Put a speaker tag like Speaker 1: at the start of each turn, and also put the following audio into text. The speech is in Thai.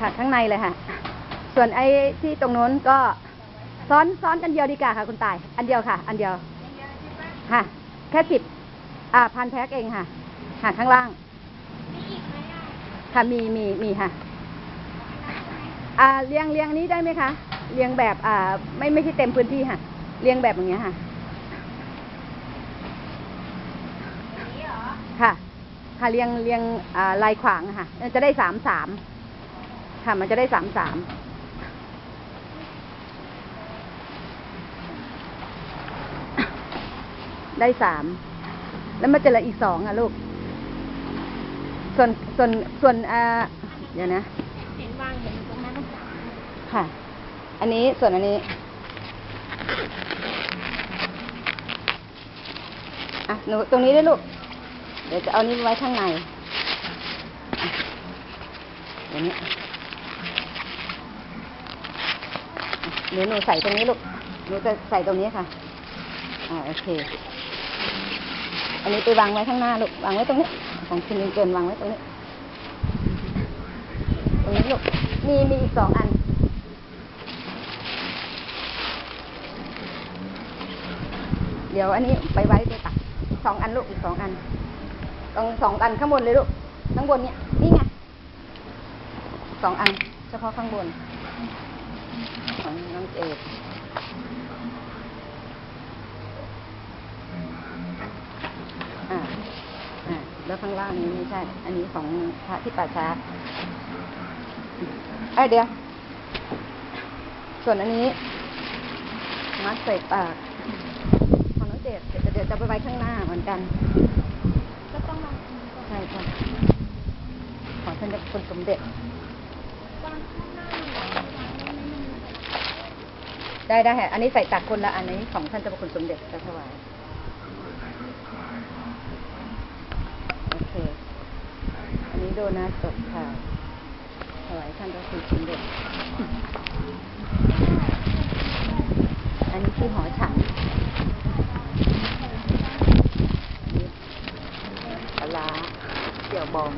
Speaker 1: ค่ะข้างในเลยค่ะ ส่วนไอ้ที่ตรงนู้นก็ซ้อนซ้อนกันเดียวดีกว่าค่ะ คุณตาย อันเดียวค่ะ อันเดียวค่ะ แค่สิบอ่าพันแพ็กเองค่ะ ค่ะข้างล่างค่ะมีมีมีค่ะ อ่าเรียงเรียงนี้ได้ไหมคะเรียงแบบอ่า ไม่ไม่ใช่เต็มพื้นที่ค่ะเรียงแบบอย่างเงี้ยค่ะค่ะ ค่ะเรียงเรียงอ่าลายขวางอะค่ะ จะได้สามสาม ค่ะ มันจะได้สามสามได้สามแล้วมันจะเหลืออีกสองอะลูก ส่วนส่วนส่วนอ่าเดี๋ยวนะ
Speaker 2: เห็นวางอยู่ตรงนั้น
Speaker 1: ค่ะ อันนี้ส่วนอันนี้อะหนูตรงนี้ด้วยลูก เดี๋ยวจะเอานี้ไว้ข้างในอะเดี๋ยวนี้อะเดี๋ยวหนูใส่ตรงนี้ลูก หนูจะใส่ตรงนี้ค่ะ อ่าโอเค อันนี้ไปวางไว้ข้างหน้าลูก วางไว้ตรงนี้ ของคุณยิงเกินวางไว้ตรงนี้ ตรงนี้ลูก มีมีอีกสองอันเดี๋ยวอันนี้ไปไว้ไปตักสองอันลูกอีกสองอันตรงสองอันข้างบนเลยลูกข้างบนเนี่ยนี่ไงสองอัน เฉพาะข้างบน ของน้องเจดอ่าอ่าแล้วข้างล่างนี้ไม่ใช่ อันนี้ของพระที่ป่าช้าเอ้ยเดี๋ยว ส่วนอันนี้ มัดใส่ปากของน้องเจดเดี๋ยวเดี๋ยวจะไปไว้ข้างหน้าเหมือนกัน
Speaker 2: ก็ต้องวาง
Speaker 1: ใช่ค่ะของท่านเจ้าคุณสมเด็จ
Speaker 2: วางข้างหน้า
Speaker 1: ได้ได้ค่ะอันนี้ใส่ตักคนละอันนี้ของท่านเจ้าคุณสมเด็จจะถวายโอเค อันนี้โดนัทสดค่ะถวายท่านเจ้าคุณสมเด็จ อันนี้ที่หอฉันอันปลาร้าเสี่ยวบอง